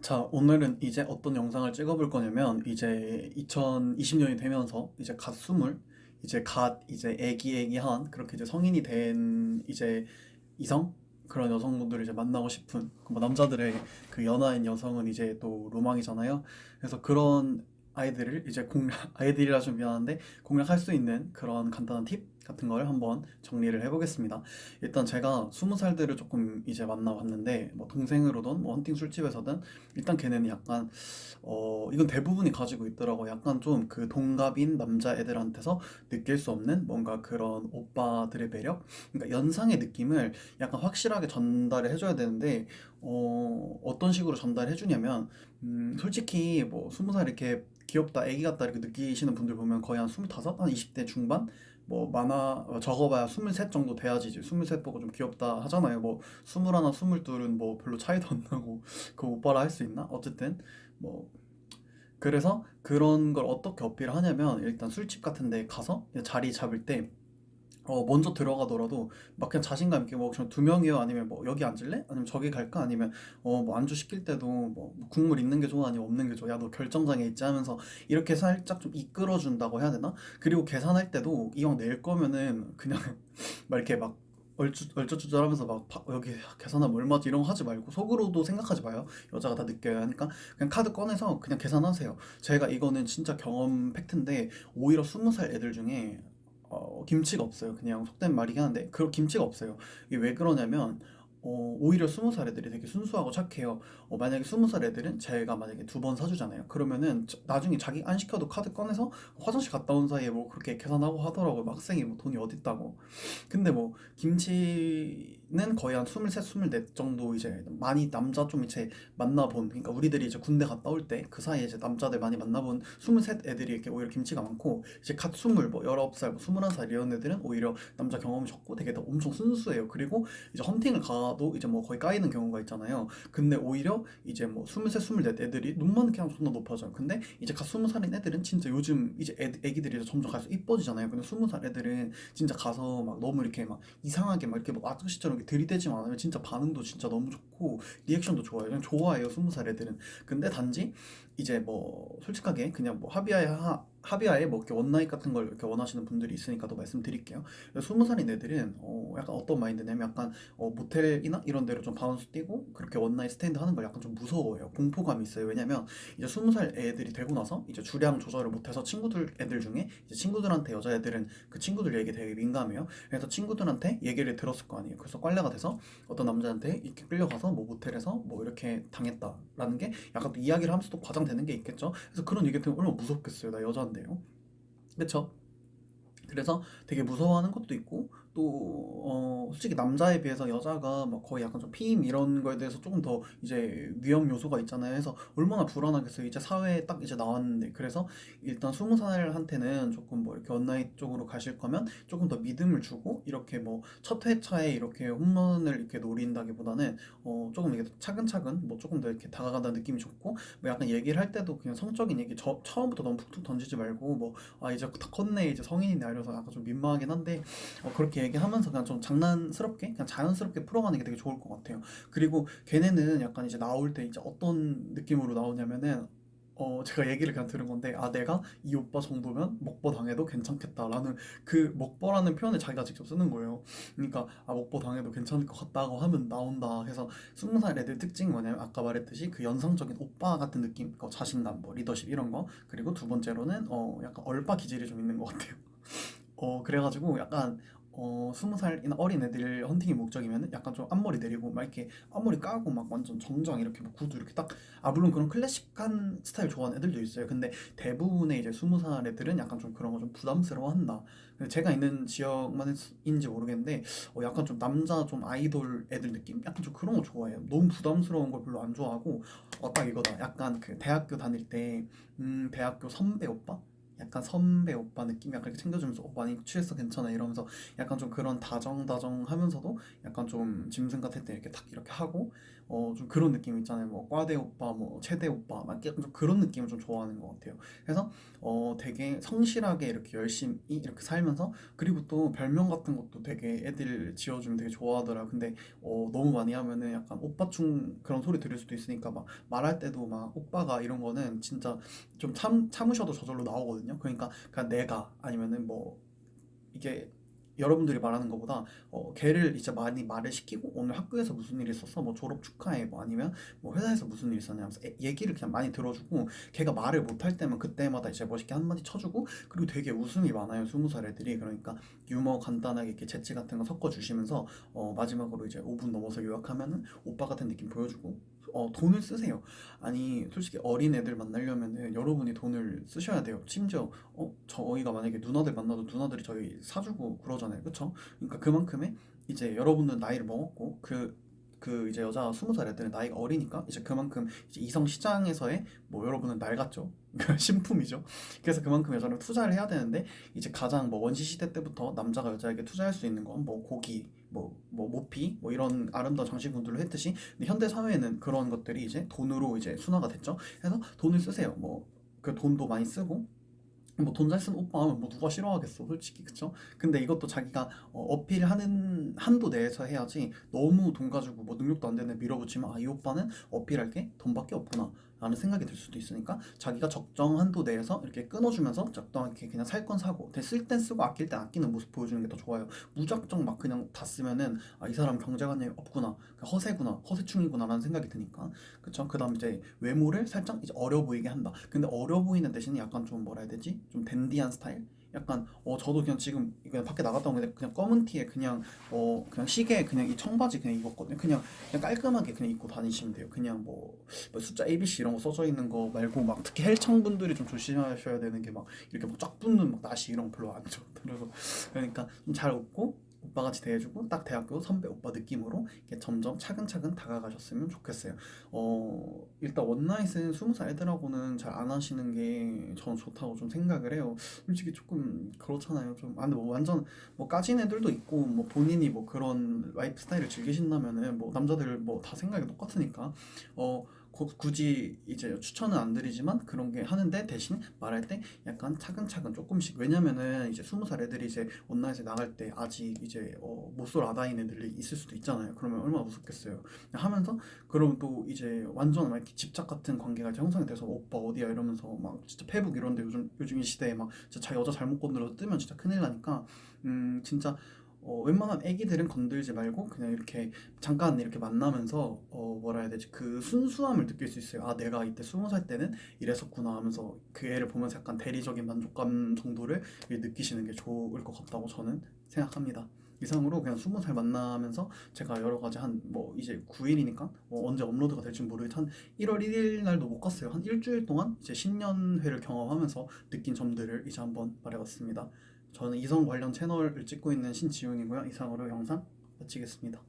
자, 오늘은 이제 어떤 영상을 찍어볼 거냐면, 이제 2020년이 되면서, 이제 갓 스물, 이제 갓, 이제 애기애기한, 그렇게 이제 성인이 된, 이제 이성? 그런 여성분들을 이제 만나고 싶은, 그뭐 남자들의 그 연하인 여성은 이제 또 로망이잖아요. 그래서 그런 아이들을 이제 공략, 아이들이라 좀 미안한데, 공략할 수 있는 그런 간단한 팁 같은 걸 한번 정리를 해보겠습니다. 일단 제가 스무 살들을 조금 이제 만나봤는데, 뭐 동생으로든 뭐 헌팅 술집에서든 일단 걔네는 약간 어 이건 대부분이 가지고 있더라고. 약간 좀 그 동갑인 남자 애들한테서 느낄 수 없는 뭔가 그런 오빠들의 매력? 그러니까 연상의 느낌을 약간 확실하게 전달을 해줘야 되는데 어 어떤 식으로 전달해 주냐면 음 솔직히 뭐 스무 살 이렇게 귀엽다, 애기 같다 이렇게 느끼시는 분들 보면 거의 한 스물다섯, 한 20대 중반? 뭐 많아 어, 적어봐야 스물셋 정도 돼야지 이제 스물셋 보고 좀 귀엽다 하잖아요. 뭐 스물하나, 스물둘은 뭐 별로 차이도 안 나고 그 오빠라 할 수 있나? 어쨌든 뭐 그래서 그런 걸 어떻게 어필을 하냐면 일단 술집 같은 데 가서 자리 잡을 때 어, 먼저 들어가더라도 막 그냥 자신감 있게 뭐 그냥 두 명이요 아니면 뭐 여기 앉을래? 아니면 저기 갈까? 아니면 어 뭐 안주 시킬 때도 뭐 국물 있는 게 좋아 아니면 없는 게 좋아? 야 너 결정장애 있지 하면서 이렇게 살짝 좀 이끌어 준다고 해야 되나? 그리고 계산할 때도 이왕 낼 거면은 그냥 막 이렇게 막 얼추 얼쩌주절하면서 막 바- 여기 계산하면 얼마지 이런 거 하지 말고 속으로도 생각하지 마요. 여자가 다 느껴야 하니까 그냥 카드 꺼내서 그냥 계산하세요. 제가 이거는 진짜 경험 팩트인데 오히려 스무 살 애들 중에 어, 김치가 없어요. 그냥 속된 말이긴 한데 그 김치가 없어요. 이게 왜 그러냐면 어, 오히려 스무 살 애들이 되게 순수하고 착해요. 어, 만약에 스무 살 애들은 제가 만약에 두 번 사주잖아요. 그러면은 저- 나중에 자기 안 시켜도 카드 꺼내서 화장실 갔다 온 사이에 뭐 그렇게 계산하고 하더라고요. 막생이 뭐 돈이 어딨다고. 근데 뭐 김치는 거의 한 스물셋, 스물넷 정도 이제 많이 남자 좀 이제 만나본 그러니까 우리들이 이제 군대 갔다 올 때 그 사이에 이제 남자들 많이 만나본 스물셋 애들이 이렇게 오히려 김치가 많고 이제 갓 스물 뭐 열아홉 살, 뭐 스물한 살 이런 애들은 오히려 남자 경험이 적고 되게 더 엄청 순수해요. 그리고 이제 헌팅을 가도 이제 뭐 거의 까이는 경우가 있잖아요. 근데 오히려 이제 뭐 스물셋, 스물넷 애들이 눈만 그냥 존나 높아져요. 근데 이제 갓 스무 살인 애들은 진짜 요즘 이제 애, 애기들이 점점 갈수록 이뻐지잖아요. 근데 스무 살 애들은 진짜 가서 막 너무 이렇게 막 이상하게 막 이렇게 막 아저씨처럼 이렇게 들이대지만 않으면 진짜 반응도 진짜 너무 좋고 리액션도 좋아요. 그냥 좋아해요. 스무 살 애들은. 근데 단지 이제 뭐 솔직하게 그냥 뭐 합의하에 하, 합의하에 뭐 이렇게 원나잇 같은 걸 이렇게 원하시는 분들이 있으니까 또 말씀드릴게요. 스무 살인 애들은 어 약간 어떤 마인드냐면 약간 어 모텔이나 이런 데로 좀 바운스 뛰고 그렇게 원나잇 스탠드 하는 걸 약간 좀 무서워해요. 공포감이 있어요. 왜냐면 이제 스무 살 애들이 되고 나서 이제 주량 조절을 못해서 친구들 애들 중에 이제 친구들한테 여자 애들은 그 친구들 얘기 되게 민감해요. 그래서 친구들한테 얘기를 들었을 거 아니에요. 그래서 꽐라가 돼서 어떤 남자한테 이렇게 끌려가서 뭐 모텔에서 뭐 이렇게 당했다라는 게 약간 또 이야기를 하면서 또 과장되는 게 있겠죠. 그래서 그런 얘기 들으면 얼마나 무섭겠어요. 나 여자인데 요. 그쵸? 그래서 되게 무서워하는 것도 있고 또 어, 솔직히 남자에 비해서 여자가 막 거의 약간 좀 피임 이런 거에 대해서 조금 더 이제 위험 요소가 있잖아요. 해서 얼마나 불안하겠어요. 이제 사회에 딱 이제 나왔는데 그래서 일단 스무 살한테는 조금 뭐 이렇게 원나잇 쪽으로 가실 거면 조금 더 믿음을 주고 이렇게 뭐 첫 회차에 이렇게 홈런을 이렇게 노린다기보다는 어 조금 이게 차근차근 뭐 조금 더 이렇게 다가간다는 느낌이 좋고 뭐 약간 얘기를 할 때도 그냥 성적인 얘기 저 처음부터 너무 푹툭 던지지 말고 뭐 아 이제 다 컸네 이제 성인이네 이래서 약간 좀 민망하긴 한데 어, 그렇게 얘기하면서 그냥 좀 장난스럽게 그냥 자연스럽게 풀어가는 게 되게 좋을 것 같아요. 그리고 걔네는 약간 이제 나올 때 이제 어떤 느낌으로 나오냐면은 어 제가 얘기를 그냥 들은 건데 아 내가 이 오빠 정도면 먹보 당해도 괜찮겠다라는 그 먹보라는 표현을 자기가 직접 쓰는 거예요. 그러니까 아 먹보 당해도 괜찮을 것 같다고 하면 나온다. 해서 스무 살 애들 특징이 뭐냐면 아까 말했듯이 그 연상적인 오빠 같은 느낌, 그 자신감, 뭐 리더십 이런 거. 그리고 두 번째로는 어 약간 얼빠 기질이 좀 있는 것 같아요. 어 그래가지고 약간 어 스무 살이나 어린 애들 헌팅이 목적이면은 약간 좀 앞머리 내리고 막 이렇게 앞머리 까고 막 완전 정장 이렇게 막 구두 이렇게 딱 아 물론 그런 클래식한 스타일 좋아하는 애들도 있어요. 근데 대부분의 이제 스무 살 애들은 약간 좀 그런 거 좀 부담스러워한다. 제가 있는 지역만인지 모르겠는데 어 약간 좀 남자 좀 아이돌 애들 느낌? 약간 좀 그런 거 좋아해요. 너무 부담스러운 걸 별로 안 좋아하고 어딱 이거다. 약간 그 대학교 다닐 때 음 대학교 선배 오빠? 약간 선배 오빠 느낌 약간 이렇게 챙겨주면서 어, 많이 취했어 괜찮아 이러면서 약간 좀 그런 다정다정하면서도 약간 좀 짐승 같을 때 이렇게 탁 이렇게 하고 어 좀 그런 느낌 있잖아요. 뭐 과대 오빠, 뭐 체대 오빠, 막 약간 좀 그런 느낌을 좀 좋아하는 것 같아요. 그래서 어 되게 성실하게 이렇게 열심히 이렇게 살면서 그리고 또 별명 같은 것도 되게 애들 지어주면 되게 좋아하더라. 근데 어 너무 많이 하면은 약간 오빠충 그런 소리 들을 수도 있으니까 막 말할 때도 막 오빠가 이런 거는 진짜 좀 참 참으셔도 저절로 나오거든요. 그러니까 그냥 내가 아니면은 뭐 이게 여러분들이 말하는 것보다 어, 걔를 이제 많이 말을 시키고 오늘 학교에서 무슨 일이 있었어? 뭐 졸업 축하해. 뭐 아니면 뭐 회사에서 무슨 일이 있었냐 하면서 애- 얘기를 그냥 많이 들어주고 걔가 말을 못할 때면 그때마다 이제 멋있게 한마디 쳐주고 그리고 되게 웃음이 많아요 스무 살 애들이. 그러니까 유머 간단하게 이렇게 재치 같은 거 섞어 주시면서 어, 마지막으로 이제 5분 넘어서 요약하면은 오빠 같은 느낌 보여주고 어, 돈을 쓰세요 아니 솔직히 어린 애들 만나려면은 여러분이 돈을 쓰셔야 돼요 심지어 어, 저희가 만약에 누나들 만나도 누나들이 저희 사주고 그러잖아요. 그쵸? 그러니까 그만큼의 이제 여러분은 나이를 먹었고 그, 그 이제 여자 스무 살 애들은 나이가 어리니까 이제 그만큼 이제 이성 시장에서의 뭐 여러분은 낡았죠. 신품이죠. 그래서 그만큼 여자는 투자를 해야 되는데 이제 가장 뭐 원시 시대 때부터 남자가 여자에게 투자할 수 있는 건 뭐 고기, 뭐, 뭐 모피, 뭐 이런 아름다운 장신구들을 했듯이 근데 현대 사회에는 그런 것들이 이제 돈으로 이제 순화가 됐죠. 그래서 돈을 쓰세요. 뭐 그 돈도 많이 쓰고 뭐돈잘 쓰는 오빠 하면 뭐 누가 싫어하겠어 솔직히 그쵸? 근데 이것도 자기가 어, 어필하는 한도 내에서 해야지 너무 돈 가지고 뭐 능력도 안 되는 애 밀어붙이면 아 이 오빠는 어필할 게 돈밖에 없구나 라는 생각이 들 수도 있으니까 자기가 적정 한도 내에서 이렇게 끊어주면서 적당하게 그냥 살 건 사고 쓸 땐 쓰고 아낄 땐 아끼는 모습 보여주는 게 더 좋아요 무작정 막 그냥 다 쓰면은 아 이 사람 경제관념이 없구나 그냥 허세구나 허세충이구나 라는 생각이 드니까 그쵸? 그 다음 이제 외모를 살짝 이제 어려 보이게 한다 근데 어려 보이는 대신에 약간 좀 뭐라 해야 되지? 좀 댄디한 스타일? 약간 어 저도 그냥 지금 그냥 밖에 나갔다 오는데 그냥 검은 티에 그냥 어 그냥 시계 그냥 이 청바지 그냥 입었거든요. 그냥 그냥 깔끔하게 그냥 입고 다니시면 돼요. 그냥 뭐, 뭐 숫자 ABC 이런 거 써져 있는 거 말고 막 특히 헬창 분들이 좀 조심하셔야 되는 게 막 이렇게 막 쫙 붙는 막 나시 이런 거 별로 안 좋더라고. 그러니까 좀 잘 웃고 오빠 같이 대해주고 딱 대학교 선배 오빠 느낌으로 이렇게 점점 차근차근 다가가셨으면 좋겠어요. 어 일단 원나잇은 스무 살 애들하고는 잘 안 하시는 게 저는 좋다고 좀 생각을 해요. 솔직히 조금 그렇잖아요. 좀 아, 근데 뭐 완전 뭐 까진 애들도 있고 뭐 본인이 뭐 그런 라이프 스타일을 즐기신다면은 뭐 남자들 뭐 다 생각이 똑같으니까 어 고- 굳이 이제 추천은 안 드리지만 그런 게 하는데 대신 말할 때 약간 차근차근 조금씩 왜냐면은 이제 스무 살 애들이 이제 온라인에 나갈 때 아직 이제 어, 못쏠 아다인 애들이 있을 수도 있잖아요. 그러면 얼마나 무섭겠어요. 하면서 그러면 또 이제 완전 막 이렇게 집착 같은 관계가 형성이 돼서 오빠 어디야 이러면서 막 진짜 페북 이런데 요즘 요즘 이 시대에 막 진짜 자 여자 잘못 건드려서 뜨면 진짜 큰일 나니까 음 진짜 어, 웬만한 애기들은 건들지 말고 그냥 이렇게 잠깐 이렇게 만나면서 어 뭐라 해야 되지 그 순수함을 느낄 수 있어요. 아 내가 이때 스무 살 때는 이랬었구나 하면서 그 애를 보면서 약간 대리적인 만족감 정도를 느끼시는 게 좋을 것 같다고 저는 생각합니다. 이상으로 그냥 스무 살 만나면서 제가 여러 가지 한 뭐 이제 9일이니까 뭐 언제 업로드가 될지 모르겠지만 한 1월 1일 날도 못 갔어요. 한 일주일 동안 이제 신년회를 경험하면서 느낀 점들을 이제 한번 말해봤습니다. 저는 이성 관련 채널을 찍고 있는 신지훈이고요. 이상으로 영상 마치겠습니다.